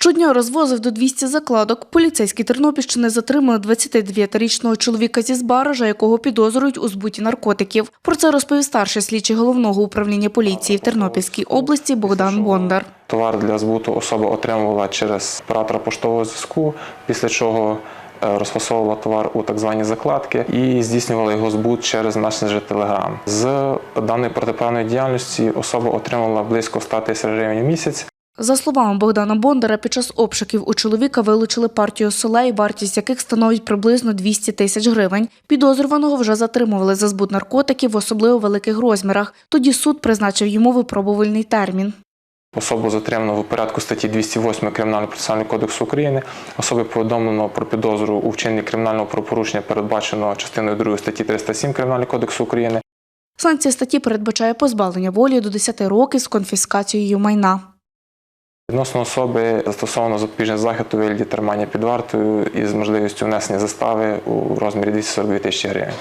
Щодня розвозив до 200 закладок. Поліцейські Тернопільщини затримали 29-річного чоловіка зі Збаража, якого підозрюють у збуті наркотиків. Про це розповів старший слідчий головного управління поліції в Тернопільській області Богдан Бондар. Товар для збуту особа отримувала через оператора поштового зв'язку, після чого е, розфасовувала товар у так звані закладки і здійснювала його збут через месенджер Telegram. З даної протиправної діяльності особа отримала близько 100 тисяч гривень в місяць. За словами Богдана Бондара, під час обшуків у чоловіка вилучили партію солей, вартість яких становить приблизно 200 тисяч гривень. Підозрюваного вже затримували за збут наркотиків в особливо великих розмірах. Тоді суд призначив йому випробувальний термін. Особу затримано в порядку статті 208 Кримінального процесуального кодексу України. Особі повідомлено про підозру у вчиненні кримінального правопорушення, передбаченого частиною 2 статті 307 Кримінального кодексу України. Санкція статті передбачає позбавлення волі до 10 років з конфіскацією майна. Відносно особи застосовано запобіжний захід у вигляді тримання під вартою із можливістю внесення застави у розмірі 242 тисячі гривень.